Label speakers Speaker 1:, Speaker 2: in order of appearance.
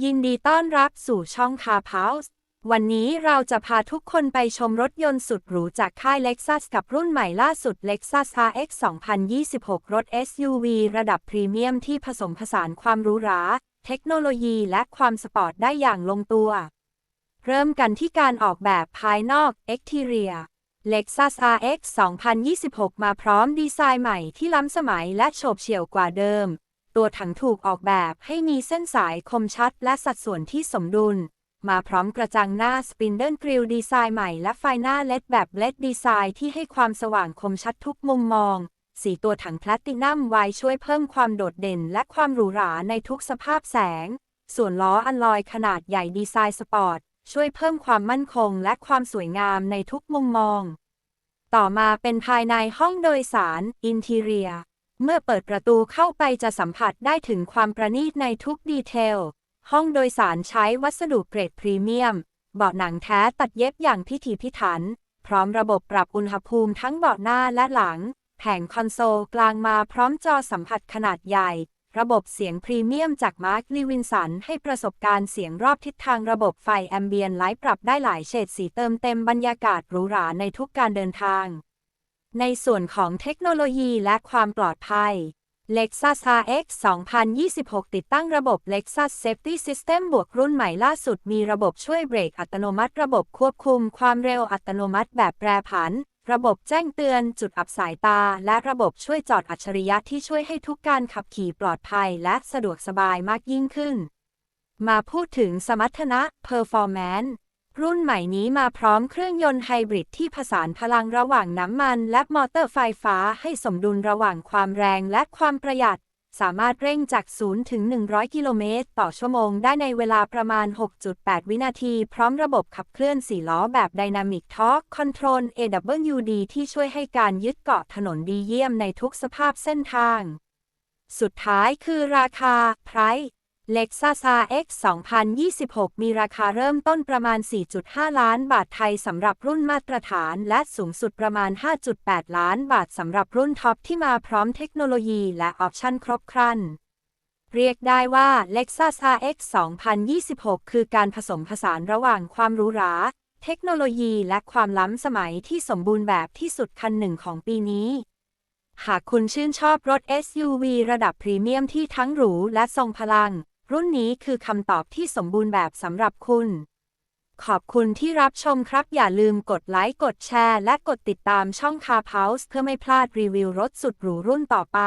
Speaker 1: ยินดีต้อนรับสู่ช่องคาเพาส์วันนี้เราจะพาทุกคนไปชมรถยนต์สุดหรูจากค่าย Lexus กับรุ่นใหม่ล่าสุด Lexus RX 2026 รถ SUV ระดับพรีเมียมที่ผสมผสานความหรูหรา เทคโนโลยีและความสปอร์ตได้อย่างลงตัว เริ่มกันที่การออกแบบภายนอก Exterior Lexus RX 2026 มาพร้อมดีไซน์ใหม่ที่ล้ำสมัยและโฉบเฉี่ยวกว่าเดิม ตัวถังถูกออกแบบให้มีเส้นสายคมชัดและสัดส่วนที่สมดุล มาพร้อมกระจังหน้าสปินเดิลกริลดีไซน์ใหม่และไฟหน้าเลดแบบเลดดีไซน์ที่ให้ความสว่างคมชัดทุกมุมมอง สีตัวถังแพลตินัมไวช่วยเพิ่มความโดดเด่นและความหรูหราในทุกสภาพแสง ส่วนล้ออัลลอยขนาดใหญ่ดีไซน์สปอร์ตช่วยเพิ่มความมั่นคงและความสวยงามในทุกมุมมอง ต่อมาเป็นภายในห้องโดยสารอินทีเรีย เมื่อเปิดประตูเข้าไปจะสัมผัสได้ถึงความประณีตในทุกดีเทล ห้องโดยสารใช้วัสดุเกรดพรีเมียม เบาะหนังแท้ตัดเย็บอย่างพิถีพิถัน พร้อมระบบปรับอุณหภูมิทั้งเบาะหน้าและหลัง แผงคอนโซลกลางมาพร้อมจอสัมผัสขนาดใหญ่ ระบบเสียงพรีเมียมจากมาร์คลีวินสันให้ประสบการณ์เสียงรอบทิศทางระบบไฟแอมเบียนไลท์ปรับได้หลายเฉดสีเติมเต็มบรรยากาศหรูหราในทุกการเดินทาง ในส่วนของเทคโนโลยีและความปลอดภัย Lexus RX 2026 ติดตั้งระบบ Lexus Safety System บวกรุ่นใหม่ล่าสุดมีระบบช่วยเบรกอัตโนมัติ ระบบควบคุมความเร็วอัตโนมัติแบบแปรผัน ระบบแจ้งเตือนจุดอับสายตา และระบบช่วยจอดอัจฉริยะที่ช่วยให้ทุกการขับขี่ปลอดภัยและสะดวกสบายมากยิ่งขึ้น มาพูดถึงสมรรถนะ Performance รุ่นใหม่นี้มาพร้อมเครื่องยนต์ไฮบริดที่ผสานพลังระหว่างน้ำมันและมอเตอร์ไฟฟ้าให้สมดุลระหว่างความแรงและความประหยัด สามารถเร่งจาก 0 ถึง 100 กิโลเมตร ต่อชั่วโมงได้ในเวลาประมาณ 6.8 วินาที พร้อมระบบขับเคลื่อน4ล้อแบบ Dynamic Torque Control AWD ที่ช่วยให้การยึดเกาะถนนดีเยี่ยมในทุกสภาพเส้นทาง สุดท้ายคือราคา Price Lexus RX 2026 มีราคาเริ่มต้นประมาณ 4.5 ล้านบาทไทยสำหรับรุ่นมาตรฐาน และสูงสุดประมาณ 5.8 ล้านบาทสำหรับรุ่นท็อปที่มาพร้อมเทคโนโลยีและออปชั่นครบครัน เรียกได้ว่า Lexus RX 2026 คือการผสมผสานระหว่างความหรูหรา เทคโนโลยีและความล้ำสมัยที่สมบูรณ์แบบที่สุดคันหนึ่งของปีนี้หากคุณชื่นชอบรถ SUV ระดับพรีเมียมที่ทั้งหรูและทรงพลัง รุ่นนี้คือคำตอบที่สมบูรณ์แบบสำหรับคุณ ขอบคุณที่รับชมครับ อย่าลืมกดไลค์ กดแชร์ และกดติดตามช่องคาเพาส์เพื่อไม่พลาดรีวิวรถสุดหรูรุ่นต่อไป